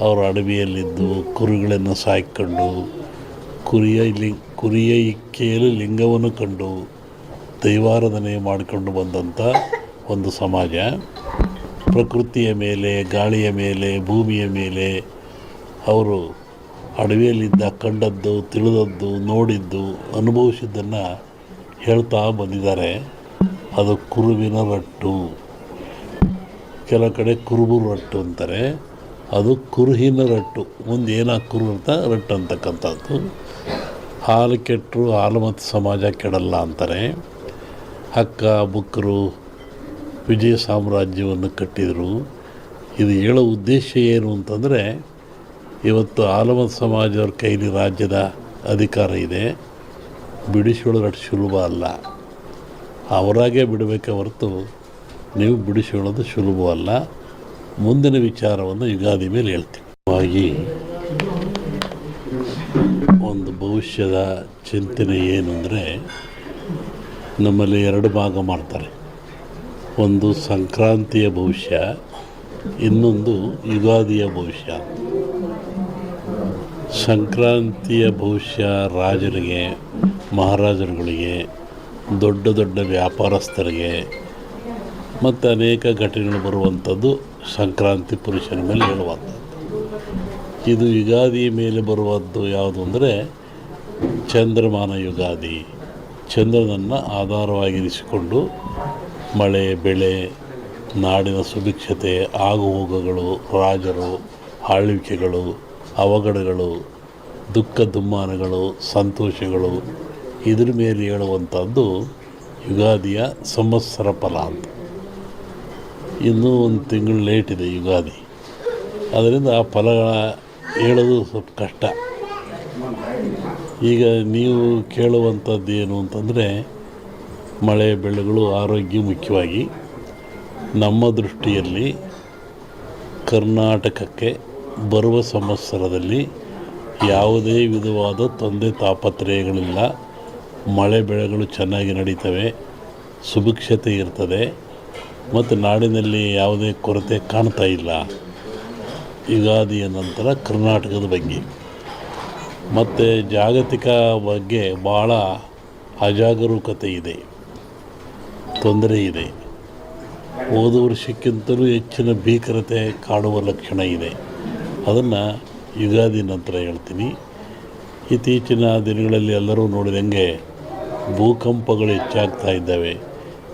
ಅವರು ಅಡವಿಯಲ್ಲಿದ್ದು ಕುರಿಗಳನ್ನು ಸಾಕಿಕೊಂಡು ಕುರಿಯ ಲಿ, ಕುರಿಯ ಇಕ್ಕೆಯಲ್ಲಿ ಲಿಂಗವನ್ನು ಕಂಡು ದೈವಾರಾಧನೆ ಮಾಡಿಕೊಂಡು ಬಂದಂಥ ಒಂದು ಸಮಾಜ. ಪ್ರಕೃತಿಯ ಮೇಲೆ, ಗಾಳಿಯ ಮೇಲೆ, ಭೂಮಿಯ ಮೇಲೆ ಅವರು ಅಡವಿಯಲ್ಲಿದ್ದ, ಕಂಡದ್ದು, ತಿಳಿದದ್ದು, ನೋಡಿದ್ದು, ಅನುಭವಿಸಿದ್ದನ್ನು ಹೇಳ್ತಾ ಬಂದಿದ್ದಾರೆ. ಅದು ಕುರುವಿನ ರಟ್ಟು. ಕೆಲವು ಕಡೆ ಕುರುಬು ರಟ್ಟು ಅಂತಾರೆ. ಅದು ಕುರುಹಿನ ರಟ್ಟು. ಮುಂದೆ ಕುರು ಅಂತ ರಟ್ಟು ಅಂತಕ್ಕಂಥದ್ದು. ಹಾಲು ಕೆಟ್ಟರು ಹಾಲು ಮತ್ತು ಸಮಾಜ ಕೆಡಲ್ಲ ಅಂತಾರೆ. ಹಕ್ಕ ಬುಕ್ಕರು ವಿಜಯ ಸಾಮ್ರಾಜ್ಯವನ್ನು ಕಟ್ಟಿದರು. ಇದು ಹೇಳೋ ಉದ್ದೇಶ ಏನು ಅಂತಂದರೆ, ಇವತ್ತು ಆಲಮತ್ ಸಮಾಜವ್ರ ಕೈಲಿ ರಾಜ್ಯದ ಅಧಿಕಾರ ಇದೆ. ಬಿಡಿಸಿಕೊಳ್ಳೋದು ಸುಲಭ ಅಲ್ಲ. ಅವರಾಗೆ ಬಿಡಬೇಕೆ ಹೊರತು, ನೀವು ಬಿಡಿಸಿಕೊಳ್ಳೋದು ಸುಲಭವಲ್ಲ. ಮುಂದಿನ ವಿಚಾರವನ್ನು ಯುಗಾದಿ ಮೇಲೆ ಹೇಳ್ತೀವಿ ಒಂದು ಭವಿಷ್ಯದ ಚಿಂತನೆ ಏನು ಅಂದರೆ ನಮ್ಮಲ್ಲಿ ಎರಡು ಭಾಗ ಮಾಡ್ತಾರೆ. ಒಂದು ಸಂಕ್ರಾಂತಿಯ ಭವಿಷ್ಯ, ಇನ್ನೊಂದು ಯುಗಾದಿಯ ಭವಿಷ್ಯ. ಸಂಕ್ರಾಂತಿಯ ಭವಿಷ್ಯ ರಾಜರಿಗೆ, ಮಹಾರಾಜರುಗಳಿಗೆ, ದೊಡ್ಡ ದೊಡ್ಡ ವ್ಯಾಪಾರಸ್ಥರಿಗೆ, ಮತ್ತು ಅನೇಕ ಘಟನೆಗಳು ಬರುವಂಥದ್ದು ಸಂಕ್ರಾಂತಿ ಪುರುಷನ ಮೇಲೆ ಹೇಳುವಂಥದ್ದು. ಇದು ಯುಗಾದಿ ಮೇಲೆ ಬರುವದ್ದು ಯಾವುದು ಅಂದರೆ ಚಂದ್ರಮಾನ ಯುಗಾದಿ. ಚಂದ್ರನನ್ನು ಆಧಾರವಾಗಿರಿಸಿಕೊಂಡು ಮಳೆ, ಬೆಳೆ, ನಾಡಿನ ಸುಭಿಕ್ಷತೆ, ಆಗುಹೋಗುಗಳು, ರಾಜರು, ಆಳ್ವಿಕೆಗಳು, ಅವಘಡಗಳು, ದುಃಖ ದುಮ್ಮಾನಗಳು, ಸಂತೋಷಗಳು, ಇದ್ರ ಮೇಲೆ ಹೇಳುವಂಥದ್ದು ಯುಗಾದಿಯ ಸಂವತ್ಸರ ಫಲ ಅಂತ. ಇನ್ನೂ ಒಂದು ತಿಂಗಳು ಲೇಟ್ ಇದೆ ಯುಗಾದಿ. ಅದರಿಂದ ಆ ಫಲಗಳ ಹೇಳೋದು ಸ್ವಲ್ಪ ಕಷ್ಟ. ಈಗ ನೀವು ಕೇಳುವಂಥದ್ದು ಏನು ಅಂತಂದರೆ, ಮಳೆ ಬೆಳೆಗಳು ಆರೋಗ್ಯ ಮುಖ್ಯವಾಗಿ. ನಮ್ಮ ದೃಷ್ಟಿಯಲ್ಲಿ ಕರ್ನಾಟಕಕ್ಕೆ ಬರುವ ಸಂವತ್ಸರದಲ್ಲಿ ಯಾವುದೇ ವಿಧವಾದ ತೊಂದರೆ ತಾಪತ್ರಯಗಳಿಲ್ಲ. ಮಳೆ ಬೆಳೆಗಳು ಚೆನ್ನಾಗಿ ನಡೀತವೆ. ಸುಭಿಕ್ಷತೆ ಇರ್ತದೆ. ಮತ್ತು ನಾಡಿನಲ್ಲಿ ಯಾವುದೇ ಕೊರತೆ ಕಾಣ್ತಾ ಇಲ್ಲ. ಯುಗಾದಿಯ ನಂತರ ಕರ್ನಾಟಕದ ಬಗ್ಗೆ. ಮತ್ತು ಜಾಗತಿಕ ಬಗ್ಗೆ ಭಾಳ ಅಜಾಗರೂಕತೆ ಇದೆ. ತೊಂದರೆ ಇದೆ. ಹೋದ ವರ್ಷಕ್ಕಿಂತಲೂ ಹೆಚ್ಚಿನ ಭೀಕರತೆ ಕಾಡುವ ಲಕ್ಷಣ ಇದೆ. ಅದನ್ನು ಯುಗಾದಿ ನಂತರ ಹೇಳ್ತೀನಿ. ಇತ್ತೀಚಿನ ದಿನಗಳಲ್ಲಿ ಎಲ್ಲರೂ ನೋಡಿದಂಗೆ ಭೂಕಂಪಗಳು ಹೆಚ್ಚಾಗ್ತಾ ಇದ್ದಾವೆ.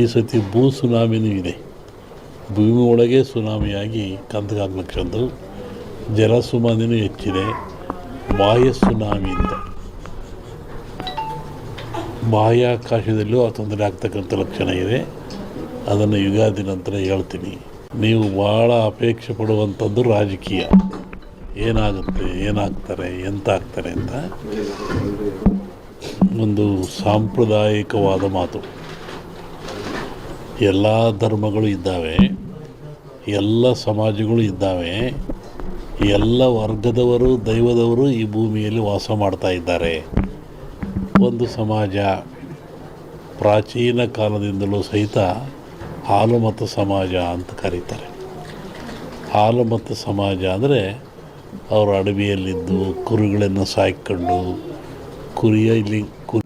ಈ ಸತಿ ಭೂ ಸುನಾಮಿನೂ ಇದೆ. ಭೂಮಿ ಒಳಗೆ ಸುನಾಮಿಯಾಗಿ ಕಂದಗಾಗ್ಲಕ್ಷಂದು ಜಲ ಸುನಾಮಿನೂ ಹೆಚ್ಚಿದೆ. ಬಾಹ್ಯ ಸುನಾಮಿ ಅಂತ. ಬಾಹ್ಯಾಕಾಶದಲ್ಲೂ ಆ ತೊಂದರೆ ಆಗ್ತಕ್ಕಂಥ ಲಕ್ಷಣ ಇದೆ. ಅದನ್ನು ಯುಗಾದಿ ನಂತರ ಹೇಳ್ತೀನಿ. ನೀವು ಭಾಳ ಅಪೇಕ್ಷೆ ಪಡುವಂಥದ್ದು ರಾಜಕೀಯ. ಏನಾಗುತ್ತೆ, ಏನಾಗ್ತಾರೆ ಎಂತ ಆಗ್ತಾರೆ ಅಂತ. ಒಂದು ಸಾಂಪ್ರದಾಯಿಕವಾದ ಮಾತು. ಎಲ್ಲ ಧರ್ಮಗಳು ಇದ್ದಾವೆ, ಎಲ್ಲ ಸಮಾಜಗಳು ಇದ್ದಾವೆ, ಎಲ್ಲ ವರ್ಗದವರು, ದೈವದವರು ಈ ಭೂಮಿಯಲ್ಲಿ ವಾಸ ಮಾಡ್ತಾ ಇದ್ದಾರೆ. ಒಂದು ಸಮಾಜ ಪ್ರಾಚೀನ ಕಾಲದಿಂದಲೂ ಸಹಿತ ಹಾಲು ಸಮಾಜ ಅಂತ ಕರೀತಾರೆ. ಹಾಲು ಸಮಾಜ ಅಂದರೆ ಅವರು ಅಡವಿಯಲ್ಲಿದ್ದು ಕುರಿಗಳನ್ನು ಸಾಯ್ಕೊಂಡು ಕುರಿಯ ಇಲ್ಲಿ ಕು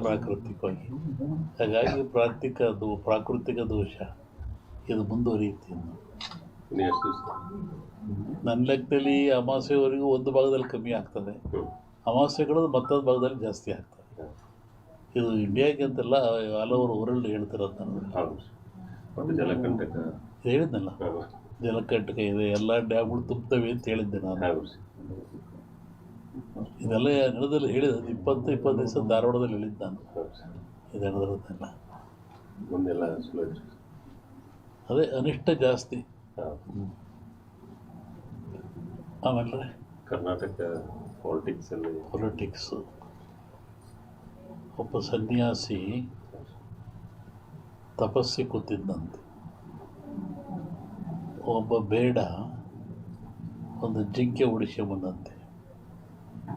ಪ್ರಾಕೃತಿಕವಾಗಿ ಹಾಗಾಗಿ ಪ್ರಾಕೃತಿಕ ಅದು ಪ್ರಾಕೃತಿಕ ದೋಷ. ಇದು ಮುಂದುವರಿಯುತ್ತೆ ನನ್ನ ಲೆಕ್ಕದಲ್ಲಿ ಅಮಾವಾಸ್ಯೆವರೆಗೂ ಒಂದು ಭಾಗದಲ್ಲಿ ಕಮ್ಮಿ ಆಗ್ತದೆ. ಅಮಾವಾಸ್ಯೆಗಳು ಮತ್ತೊಂದು ಭಾಗದಲ್ಲಿ ಜಾಸ್ತಿ ಆಗ್ತದೆ. ಇದು ಇಂಡಿಯಾಗೆ ಅಂತೆಲ್ಲ ಹಲವರು ವರ್ಲ್ಡ್ ಹೇಳ್ತಿರೋದು ನಾನು. ಹೇಳಿದ್ನಲ್ಲ? ಜಲಕಂಟಕ ಇದೆ ಎಲ್ಲ ಡ್ಯಾಮ್ಗಳು ತುಂಬ್ತವೆ ಅಂತ ಹೇಳಿದ್ದೆ ನಾನು. ಇದೆಲ್ಲ ನಡೆದಲ್ಲಿ ಹೇಳಿದ ಇಪ್ಪತ್ತು ಇಪ್ಪತ್ತು ದಿವಸ ಧಾರವಾಡದಲ್ಲಿ ಹೇಳಿದ್ದು ನಾನು. ಇದು ನಡೆದಿರೋದೆಲ್ಲ ಮುಂದೆಲ್ಲ ಅದೇ ಅನಿಷ್ಟ ಜಾಸ್ತಿ. ಆಮೇಲೆ? ಕರ್ನಾಟಕ ಪಾಲಿಟಿಕ್ಸಲ್ಲಿ ಪೊಲಿಟಿಕ್ಸು ಒಬ್ಬ ಸನ್ಯಾಸಿ ತಪಸ್ಸಿ ಕೂತಿದ್ದಂತೆ. ಒಬ್ಬ ಬೇಡ ಒಂದು ಜಿಂಕೆ ಬಂದಂತೆ.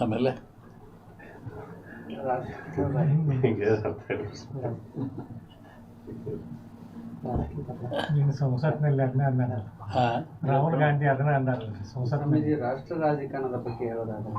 ಆಮೇಲೆ? ಸಂಸತ್ನಲ್ಲಿ ಅದನ್ನ ಅಂದಾರಲ್ಲ ರಾಹುಲ್ ಗಾಂಧಿ ಅದನ್ನ ಅಂದಾರಲ್ಲ ಸಂಸತ್ನಲ್ಲಿ ಸ್ವಾಮೀಜಿ ರಾಷ್ಟ್ರ ರಾಜಕಾರಣದ ಬಗ್ಗೆ ಹೇಳೋದಾದ್ರೆ